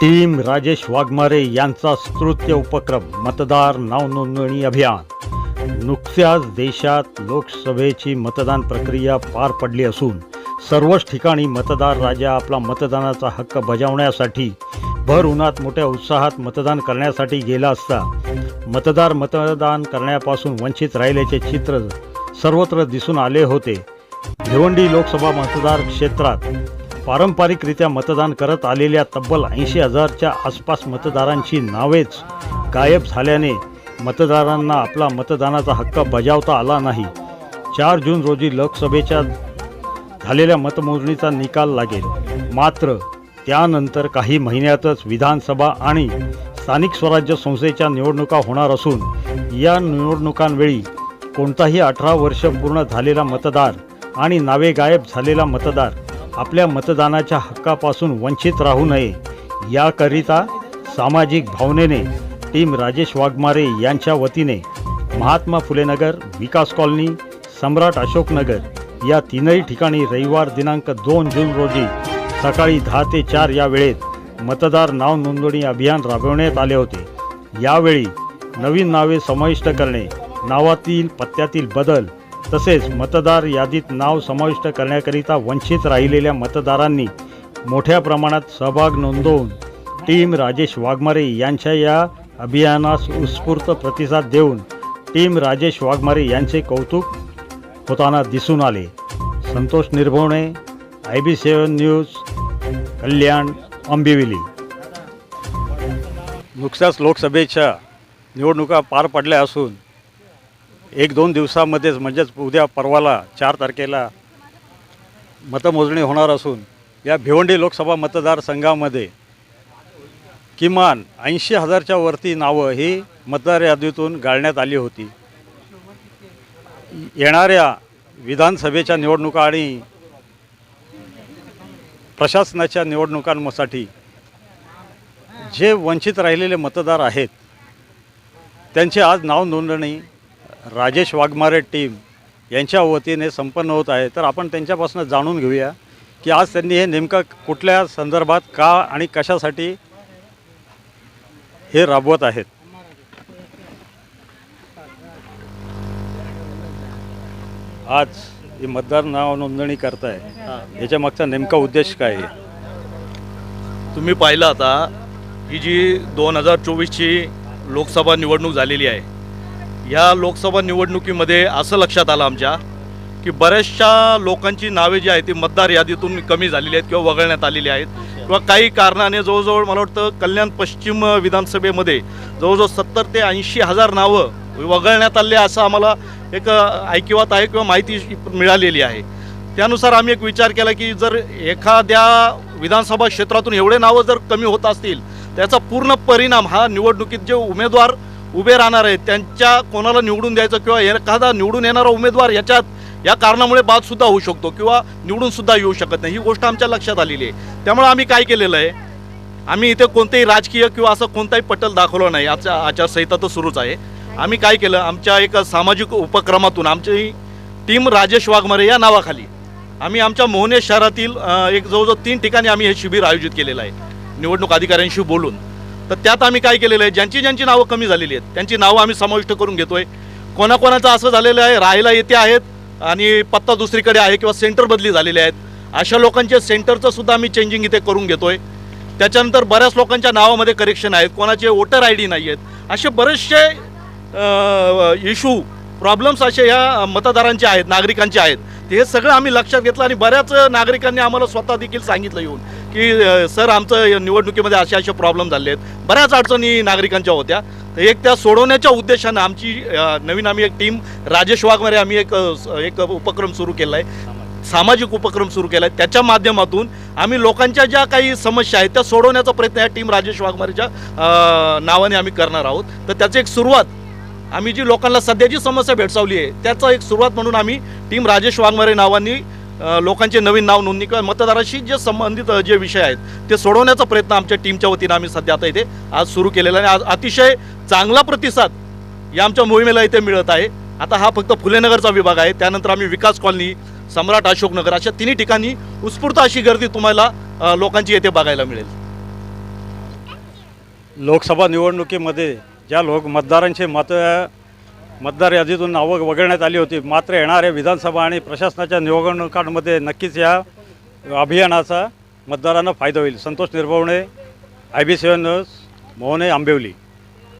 Team Rajesh Waghmare यांचा स्तृत्य उपक्रम मतदार नावनोंदणी अभियान. नुकत्याच देशात लोकसभेची मतदान प्रक्रिया पार पडली असून सर्वच ठिकाणी मतदार राजा आपला मतदानाचा हक्क बजावण्यासाठी भर उन्हात मोठ्या उत्साहात मतदान करण्यासाठी गेला असता मतदार मतदान करण्यापासून वंचित राहिल्याचे चित्र सर्वत्र दिसून आले होते. भिवंडी लोकसभा मतदार क्षेत्रात पारंपरिकरित्या मतदान करत आलेल्या तब्बल ऐंशी हजारच्या आसपास मतदारांची नावेच गायब झाल्याने मतदारांना आपला मतदानाचा हक्क बजावता आला नाही. चार जून रोजी लोकसभेच्या झालेल्या मतमोजणीचा निकाल लागेल. मात्र त्यानंतर काही महिन्यातच विधानसभा आणि स्थानिक स्वराज्य संस्थेच्या निवडणुका होणार असून या निवडणुकांवेळी कोणताही अठरा वर्ष पूर्ण झालेला मतदार आणि नावे गायब झालेला मतदार आपल्या मतदानाच्या हक्कापासून वंचित राहू नये. याकरिता सामाजिक भावनेने टीम राजेश वाघमारे यांच्या वतीने महात्मा फुलेनगर विकास कॉलनी सम्राट अशोकनगर या तीनही ठिकाणी रविवार दिनांक दोन जून रोजी सकाळी दहा ते चार या वेळेत मतदार नाव नोंदणी अभियान राबवण्यात आले होते. यावेळी नवीन नावे समाविष्ट करणे नावातील पत्त्यातील बदल तसेच मतदार यादीत नाव समाविष्ट करण्याकरिता वंचित राहिलेल्या मतदारांनी मोठ्या प्रमाणात सहभाग नोंदवून टीम राजेश वाघमारे यांच्या या अभियानास उत्स्फूर्त प्रतिसाद देऊन टीम राजेश वाघमारे यांचे कौतुक होताना दिसून आले. Santosh Nirbhavane I B seven news Kalyan Ambivli. नुकत्याच लोकसभेच्या निवडणुका पार पडल्या असून एक दोन दिवसामध्येच म्हणजेच उद्या परवाला चार तारखेला मतमोजणी होणार असून या भिवंडी लोकसभा मतदारसंघामध्ये किमान ऐंशी हजारच्या वरती नावं ही मतदार यादीतून गाळण्यात आली होती. येणाऱ्या विधानसभेच्या निवडणुका आणि प्रशासनाच्या निवडणुकांसाठी जे वंचित राहिलेले मतदार आहेत त्यांची आज नाव नोंदणी राजेश वाघमारे टीम यांच्या वतीने संपन्न होत आहे. तर आपण त्यांच्यापासून जाणून घेऊया की आज त्यांनी हे नेमकं कुठल्या संदर्भात का आणि कशासाठी हे राबवत आहेत? आज ही मतदार नाव नोंदणी करताय. याच्या मागचा नेमका उद्देश काय आहे? तुम्ही पाहिलं आता ही जी दोन हजार चोवीसची लोकसभा निवडणूक झालेली आहे ह्या लोकसभा निवडणुकीमध्ये असं लक्षात आलं आमच्या की बऱ्याचशा लोकांची नावे जी आहेत ती मतदार यादीतून कमी झालेली आहेत किंवा वगळण्यात आलेली आहेत. किंवा काही कारणाने जवळजवळ मला वाटतं कल्याण पश्चिम विधानसभेमध्ये जवळजवळ सत्तर ते ऐंशी हजार नावं वगळण्यात आले असं आम्हाला एक ऐकिवात आहे किंवा माहिती मिळालेली आहे. त्यानुसार आम्ही एक विचार केला की जर एखाद्या विधानसभा क्षेत्रातून एवढे नावं जर कमी होत असतील त्याचा पूर्ण परिणाम हा निवडणुकीत जे उमेदवार उभे राहणार आहेत त्यांच्या कोणाला निवडून द्यायचं किंवा एखादा निवडून येणारा उमेदवार याच्यात या कारणामुळे बादसुद्धा होऊ शकतो किंवा निवडूनसुद्धा येऊ शकत नाही. ही गोष्ट आमच्या लक्षात आलेली आहे. त्यामुळे आम्ही काय केलेलं आहे आम्ही इथे कोणतेही राजकीय किंवा असं कोणताही पटल दाखवलं नाही. आजच्या आचारसंहिता तर सुरूच आहे. आम्ही काय केलं आमच्या एक सामाजिक उपक्रमातून आमची टीम राजेश वाघमारे या नावाखाली आम्ही आमच्या मोहने शहरातील एक जवळजवळ तीन ठिकाणी आम्ही हे शिबिर आयोजित केलेलं आहे. निवडणूक अधिकाऱ्यांशी बोलून. तर त्यात आम्ही काय केलेलं आहे? ज्यांची ज्यांची नावं कमी झालेली आहेत त्यांची नावं आम्ही समाविष्ट करून घेतोय. कोणाकोणाचं असं झालेलं आहे राहायला येते आहेत आणि पत्ता दुसरीकडे आहे किंवा सेंटर बदली झालेले आहेत. अशा लोकांचे सेंटरचं सुद्धा आम्ही चेंजिंग इथे करून घेतोय. त्याच्यानंतर बऱ्याच लोकांच्या नावामध्ये करेक्शन आहेत कोणाचे वोटर आय डी नाही आहेत. असे बरेचसे इशू प्रॉब्लेम्स असे ह्या मतदारांचे आहेत नागरिकांचे आहेत. हे सगळं आम्ही लक्षात घेतलं आणि बऱ्याच नागरिकांनी आम्हाला स्वतः देखील सांगितलं येऊन. की सर आमचं निवडणुकीमध्ये असे असे प्रॉब्लेम झाले आहेत. बऱ्याच अडचणी नागरिकांच्या होत्या. तर एक त्या सोडवण्याच्या उद्देशानं आमची नवीन आम्ही एक टीम राजेश वाघमारे आम्ही एक एक उपक्रम सुरू केला आहे सामाजिक उपक्रम सुरू केला आहे त्याच्या माध्यमातून आम्ही लोकांच्या ज्या काही समस्या आहेत त्या सोडवण्याचा प्रयत्न या टीम राजेश वाघमारेच्या नावाने आम्ही करणार आहोत. तर त्याची एक सुरुवात आम्ही जी लोकांना सध्याची समस्या भेडसावली आहे त्याचा एक सुरुवात म्हणून आम्ही टीम राजेश वाघमारे नावाने लोकांचे नवीन नाव नोंदणी किंवा मतदाराशी जे संबंधित जे विषय आहेत ते सोडवण्याचा प्रयत्न आमच्या टीमच्या वतीनं आम्ही सध्या आता इथे आज सुरू केलेला आहे. आणि आज अतिशय चांगला प्रतिसाद या आमच्या मोहिमेला इथे मिळत आहे. आता हा फक्त फुलेनगरचा विभाग आहे. त्यानंतर आम्ही विकास कॉलनी सम्राट अशोकनगर अशा तिन्ही ठिकाणी उत्स्फूर्त अशी गर्दी तुम्हाला लोकांची येथे बघायला मिळेल. लोकसभा निवडणुकीमध्ये ज्या लोक मतदारांचे मतं मतदार यादीतून नावं वगळण्यात आली होती. मात्र येणाऱ्या विधानसभा आणि प्रशासनाच्या निवडणुकांमध्ये नक्कीच या अभियानाचा मतदारांना फायदा होईल. Santosh Nirbhavane I B seven news Mohane Ambivli.